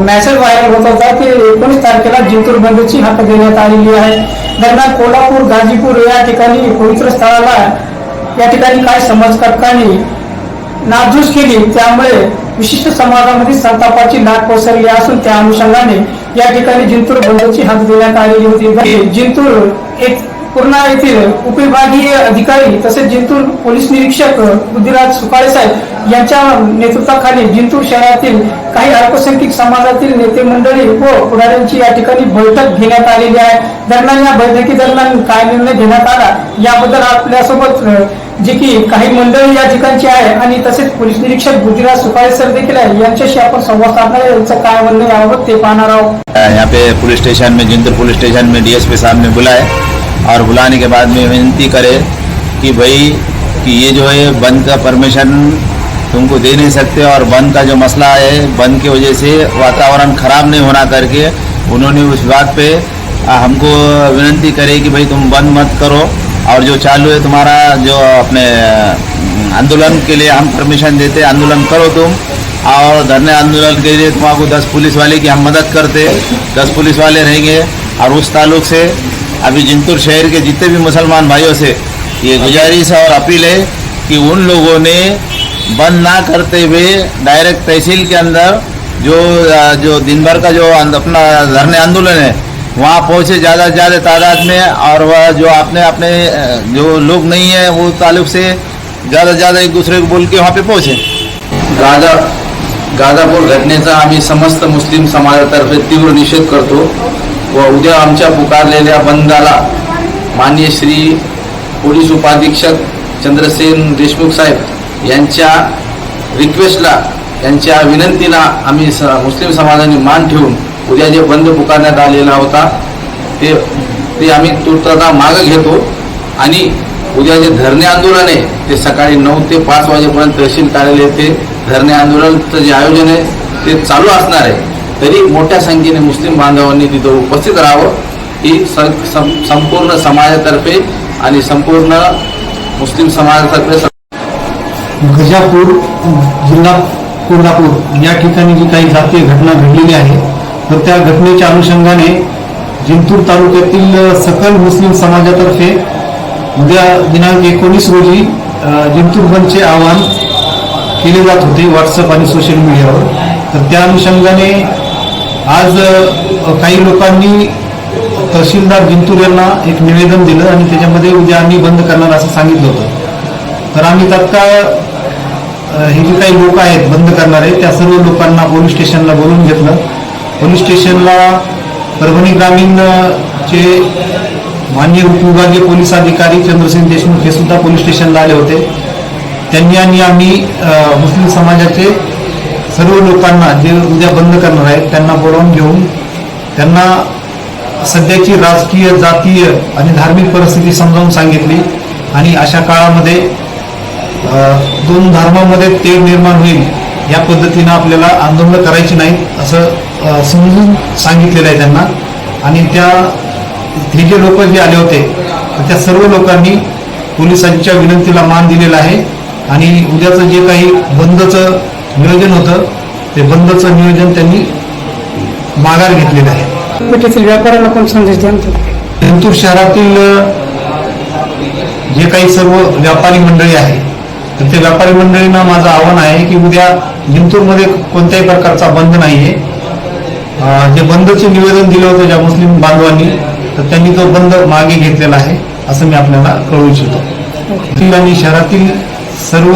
Message viral होत होता की एकोणीस तारखेला जिंतूर बंदची हाक देण्यात आलेली आहे. दरम्यान कोल्हापूर गाजीपूर या ठिकाणी पवित्र स्थळाला या ठिकाणी काही समाजकर्त्यांनी नासधूस केली त्यामुळे विशिष्ट समाजामध्ये संतापाची लाट पसरली असून त्या अनुषंगाने या ठिकाणी जिंतूर बंदची हाक देण्यात आलेली होती. जिंतूर एक पूर्णा येथील उपविभागीय अधिकारी तसेच जिंतूर पोलीस निरीक्षक बुद्धिराज सुकाळे साहेब यांच्या नेतृत्वाखाली जिंतूर शहरातील काही अल्पसंख्याक समाजातील नेते मंडळी व पुढाऱ्यांची या ठिकाणी बैठक घेण्यात आलेली आहे. दरम्यान या बैठकीदरम्यान काय निर्णय घेण्यात आला याबद्दल आपल्यासोबत जे की काही मंडळी या ठिकाणची आहे आणि तसेच पोलीस निरीक्षक बुद्धिराज सुकाळे सर देखील आहे यांच्याशी आपण संवाद साधणार यांचं काय म्हणणं याबाबत ते पाहणार आहोत. यहाँ पे पुलिस स्टेशन में जिंदर पुलिस स्टेशन में डीएसपी साहब ने बुलाए और बुलाने के बाद में विनती करे कि भाई, कि ये जो है, बंद का परमिशन तुमको दे नहीं सकते और बंद का जो मसला है, बंद की वजह से वातावरण खराब नहीं होना करके उन्होंने उस बात पे हमको विनती करे कि भाई तुम बंद मत करो। और जो चालू है तुम्हारा, जो अपने आंदोलन के लिए हम परमिशन देते, आंदोलन करो तुम। और धरने आंदोलन के लिए तुमको दस पुलिस वाले की हम मदद करते। दस पुलिस वाले रहेंगे और उस ताल्लुक से, अभी जिंतूर शहर के जितने भी मुसलमान भाइयों से ये गुजारिश और अपील है कि उन लोगों ने बंद ना करते हुए डायरेक्ट तहसील के अंदर जो जो दिन भर का जो अपना धरने आंदोलन है वहाँ पहुँचे ज़्यादा से ज़्यादा तादाद में और वह जो अपने अपने जो लोग नहीं है वो ताल्लुक से ज़्यादा से ज़्यादा एक दूसरे को बोल के वहाँ पे पहुँचे। गाजा गाजापूर घटनेचा आम्ही समस्त मुस्लिम समाजातर्फे तीव्र निषेध करतो. व उद्या आमच्या पुकारलेल्या बंदाला माननीय श्री पोलीस उपाधीक्षक चंद्रसेन देशमुख साहेब यांच्या रिक्वेस्टला यांच्या विनंतीला आम्ही स मुस्लिम समाजाने मान ठेवून उद्या जे बंद पुकारण्यात आलेला होता ते ते आम्ही तूर्तता मागं घेतो. आणि उद्या जे धरणे आंदोलन आहे ते सकाळी नऊ ते पाच वाजेपर्यंत तहसील कार्यालय ते धरणे आंदोलनाचं जे आयोजन आहे ते चालू असणार आहे. तरी मोठ्या संख्येने मुस्लिम बांधवांनी तिथं उपस्थित राहावं. ही सं- संपूर्ण समाजातर्फे आणि संपूर्ण मुस्लिम समाजातर्फे गजापूर जिल्हा कोल्हापूर या ठिकाणी जी काही जातीय घटना घडलेली आहे तर त्या घटनेच्या अनुषंगाने जिंतूर तालुक्यातील सकल मुस्लिम समाजातर्फे उद्या दिनांक एकोणीस रोजी जिंतूर बंदचे आवाहन केले जात होते व्हॉट्सअप आणि सोशल मीडियावर तर त्या अनुषंगाने आज काही लोकांनी तहसीलदार जिंतूर यांना एक निवेदन दिलं आणि त्याच्यामध्ये उद्या आम्ही बंद करणार असं सांगितलं होतं. तर आम्ही तत्काळ हे जे काही लोक आहेत बंद करणारे त्या सर्व लोकांना पोलीस स्टेशनला बोलून घेतलं. पोलीस स्टेशनला परभणी ग्रामीण चे मान्य उपविभागीय पोलीस अधिकारी चंद्रसेन देशमुख हे सुद्धा पोलीस स्टेशनला आले होते. त्यांनी आणि आम्ही मुस्लिम समाजाचे सर्व लोकांना जे उद्या बंद करणार आहेत त्यांना बोलावून घेऊन त्यांना सध्याची राजकीय जातीय आणि धार्मिक परिस्थिती समजावून सांगितली आणि अशा काळामध्ये दोन धर्मामध्ये तेढ निर्माण होईल या पद्धतीनं आपल्याला आंदोलन करायची नाहीत असं समजून सांगितलेलं आहे त्यांना. आणि त्या हे जे लोक जे आले होते तर त्या सर्व लोकांनी पोलिसांच्या विनंतीला मान दिलेला आहे. आणि उद्याचं जे काही बंदचं नियोजन होतं ते बंदचं नियोजन त्यांनी माघार घेतलेलं आहे. व्यापाऱ्यांना कोण संदेश द्या जिंतूर शहरातील जे काही सर्व व्यापारी मंडळी आहे तर ते व्यापारी मंडळींना माझं आव्हान आहे की उद्या जिंतूरमध्ये कोणत्याही प्रकारचा बंद नाहीये. अं, जे बंदचे निवेदन दिलं होतं ज्या मुस्लिम बांधवांनी तर त्यांनी तो बंद मागे घेतलेला आहे असं मी आपल्याला कळवू इच्छितो. आणि शहरातील सर्व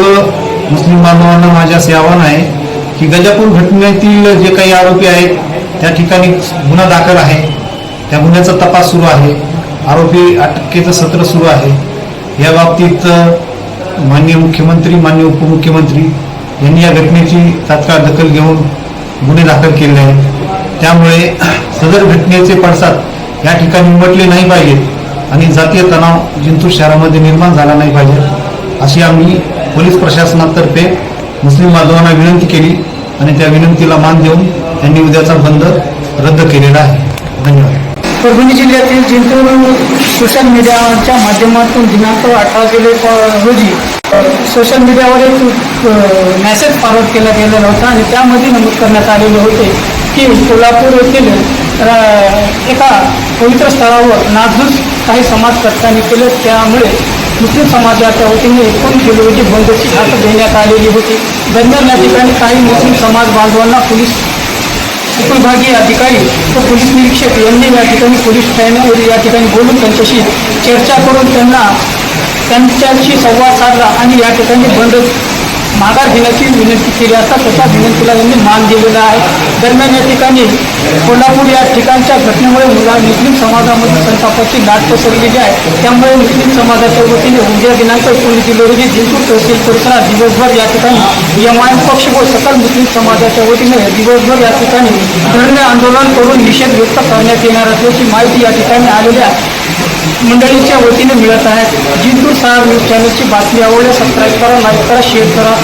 मुस्लिम बांधवांना माझे असे आव्हान आहे की गजापूर घटनेतील जे काही आरोपी आहेत त्या ठिकाणी गुन्हा दाखल आहे त्या गुन्ह्याचा तपास सुरू आहे आरोपी अटकेचं सत्र सुरू आहे. या बाबतीत माननीय मुख्यमंत्री माननीय उपमुख्यमंत्री यांनी या घटनेची तात्काळ दखल घेऊन गुन्हे दाखल केले आहेत. त्यामुळे सदर घटनेचे पडसाद या ठिकाणी उमटले नाही पाहिजेत आणि जातीय तणाव जिंतूर शहरामध्ये निर्माण झाला नाही पाहिजे. अशी आम्ही पोलीस प्रशासनातर्फे मुस्लिम बांधवांना विनंती केली आणि त्या विनंतीला मान देऊन त्यांनी उद्याचा बंद रद्द केलेला आहे. धन्यवाद. परभणी जिल्ह्यातील जिंतूर सोशल मीडियाच्या माध्यमातून दिनांक अठरा जुलै रोजी सोशल मीडियावर एक मेसेज फॉरवर्ड केला गेलेला होता आणि त्यामध्ये नमूद करण्यात आलेले होते. की कोल्हापूर येथील एका पवित्र स्थळावर नासधूस काही समाजकर्त्यांनी केले. त्यामुळे मुस्लिम समाजाच्या वतीने एकूण किलोची रोजी बंदची देण्यात आलेली होती. दरम्यान या ठिकाणी काही मुस्लिम समाज बांधवांना पोलीस उपविभागीय अधिकारी व पोलीस निरीक्षक यांनी या ठिकाणी पोलीस ठाण्यावर या ठिकाणी बोलून त्यांच्याशी चर्चा करून त्यांना त्यांच्याशी संवाद साधला आणि या ठिकाणी बंद माघार घेण्याची विनंती केली असता तशा विनंतीला त्यांनी मान दिलेला आहे. दरम्यान या ठिकाणी कोल्हापूर या ठिकाणच्या घटनेमुळे मुला मुस्लिम समाजामध्ये संतापाची लाट पसरलेली आहे. त्यामुळे मुस्लिम समाजाच्या वतीने उद्या दिनांक एकोणीस जुलै रोजी जिंतूर तहसील परिसरात दिवसभर या ठिकाणी एम आय पक्ष व सकल मुस्लिम समाजाच्या वतीने दिवसभर या ठिकाणी धरणे आंदोलन करून निषेध व्यक्त करण्यात येणार असल्याची माहिती या ठिकाणी आलेल्या मंडळीच्या वतीने मिळत आहेत जिंतूर सहा न्यूज चॅनलची बातमी आवडल्या सबस्क्राईब करा लाईक करा शेअर करा.